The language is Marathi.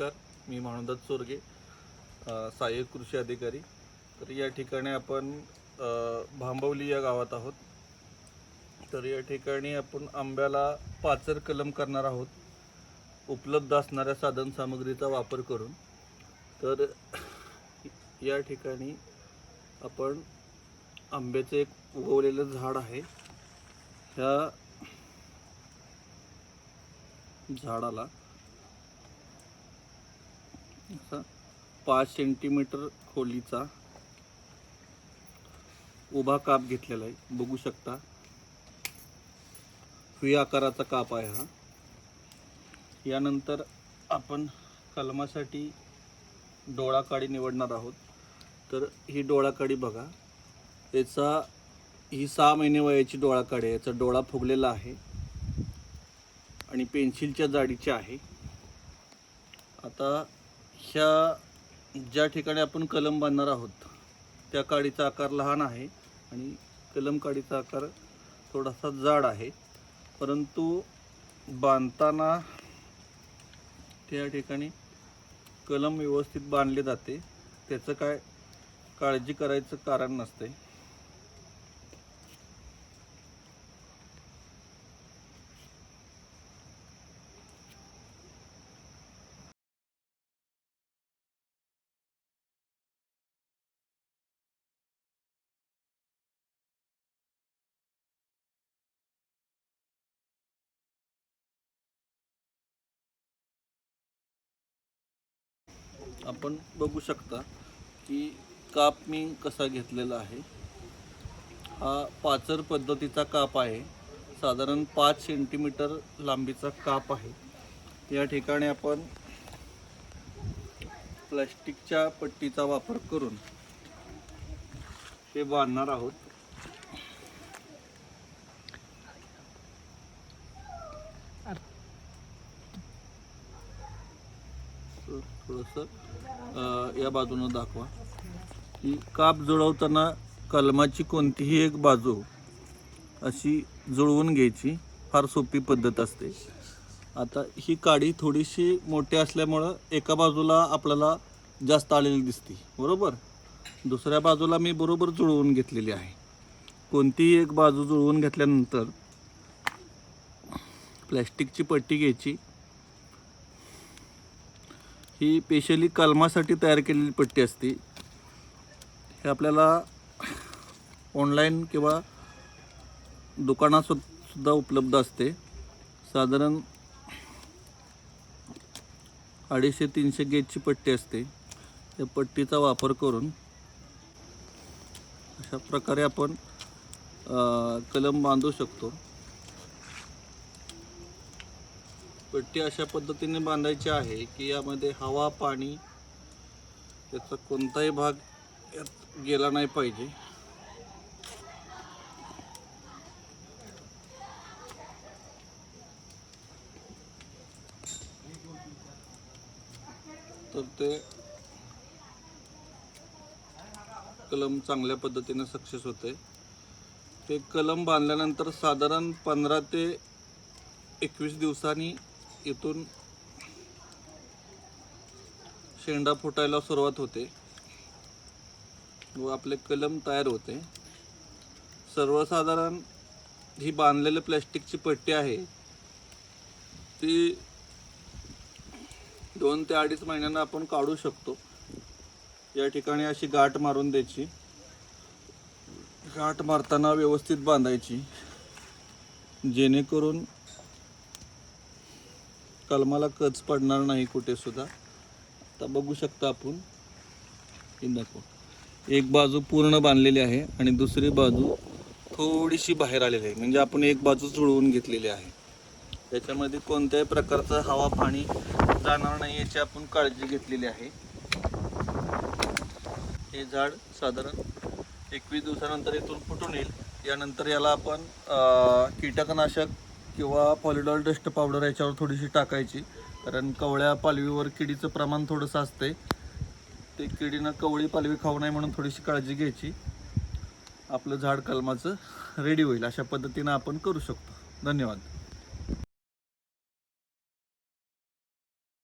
नमस्कार मी मानवदास चोरगे सहाय्यक कृषी अधिकारी. तर या ठिकाणी आपण भांबवली या गावात आहोत. तर या ठिकाणी आपण आंब्याला पाचर कलम करणार आहोत. उपलब्ध असणाऱ्या साधनसामग्रीचा वापर करून. तर या ठिकाणी आपण आंब्याचं एक उगवलेलं झाड आहे. ह्या झाडाला असा पाच सेंटीमीटर खोलीचा उभा काप घेतलेला आहे. बघू शकता. व्ही आकाराचा काप आहे हा. यानंतर आपण कलमासाठी डोळा काडी निवडणार आहोत. तर ही डोळा काडी बघा. याचा ही सहा महिने वयाची डोळा काडी आहे. याचा डोळा फुगलेला आहे. आणि पेन्सिलच्या जाडीची आहे. आता ह्या ज्या ठिकाणी आपण कलम बांधणार आहोत त्या काडीचा आकार लहान आहे आणि कलम काडीचा आकार थोडासा जाड आहे. परंतु बांधताना त्या ठिकाणी कलम व्यवस्थित बांधले जाते. त्याचं काय काळजी करायचं कारण नसते. आपण बघू शकता की काप मी कसा घेतलेला आहे. हा पाचर पद्धतीचा काप आहे. साधारण पाच सेंटीमीटर लांबीचा काप आहे. या ठिकाणी आपण प्लॅस्टिकच्या पट्टीचा वापर करून हे बांधणार आहोत. थोडंसं या बाजूनं दाखवा. की काप जुळवताना कलमाची कोणतीही एक बाजू अशी जुळवून घ्यायची फार सोपी पद्धत असते. आता ही काडी थोडीशी मोठी असल्यामुळं एका बाजूला आपल्याला जास्त आलेली दिसते बरोबर? दुसऱ्या बाजूला मी बरोबर जुळवून घेतलेली आहे. कोणतीही एक बाजू जुळवून घेतल्यानंतर प्लॅस्टिकची पट्टी घ्यायची ही स्पेशली कलमासाठी तयार केलेली पट्टी असते. हे आपल्याला ऑनलाईन किंवा दुकानात सुद्धा उपलब्ध असते. साधारण अडीचशे तीनशे गेजची पट्टी असते. त्या पट्टीचा वापर करून अशा प्रकारे आपण कलम बांधू शकतो. पट्टी अशा पद्धतीने बांधायची आहे की यामध्ये हवा पाणी याचा कोणताही भाग यात गेला नाही पाहिजे. तर ते कलम चांगल्या पद्धतीने सक्सेस होते. ते कलम बांधल्यानंतर साधारण पंधरा ते एकवीस दिवसांनी इथून शेंडा फुटायला सुरुवात होते व आपले कलम तयार होते. सर्वसाधारण ही बांधलेली प्लॅस्टिकची पट्टी आहे. ती दोन ते अडीच महिन्यांना आपण काढू शकतो. या ठिकाणी अशी गाठ मारून द्यायची. गाठ मारताना व्यवस्थित बांधायची. जेणेकरून कलमाला कच पडणार नाही कुठे सुद्धा. आता बघू शकता आपण. हे नको. एक बाजू पूर्ण बांधलेली आहे आणि दुसरी बाजू थोडीशी बाहेर आलेली आहे. म्हणजे आपण एक बाजू जुळवून घेतलेली आहे. त्याच्यामध्ये कोणत्याही प्रकारचं हवा पाणी जाणार नाही याची आपण काळजी घेतलेली आहे. हे झाड साधारण एकवीस दिवसानंतर इथून फुटून येईल. यानंतर याला आपण कीटकनाशक किंवा पॉलिडॉल डस्ट पावडर याच्यावर थोडीशी टाकायची. कारण कवळ्या पालवीवर किडीचं प्रमाण थोडंसं असते ते किडीनं कवळी पालवी खाऊ नये म्हणून थोडीशी काळजी घ्यायची. आपलं झाड कलमाचं रेडी होईल. अशा पद्धतीनं आपण करू शकतो. धन्यवाद.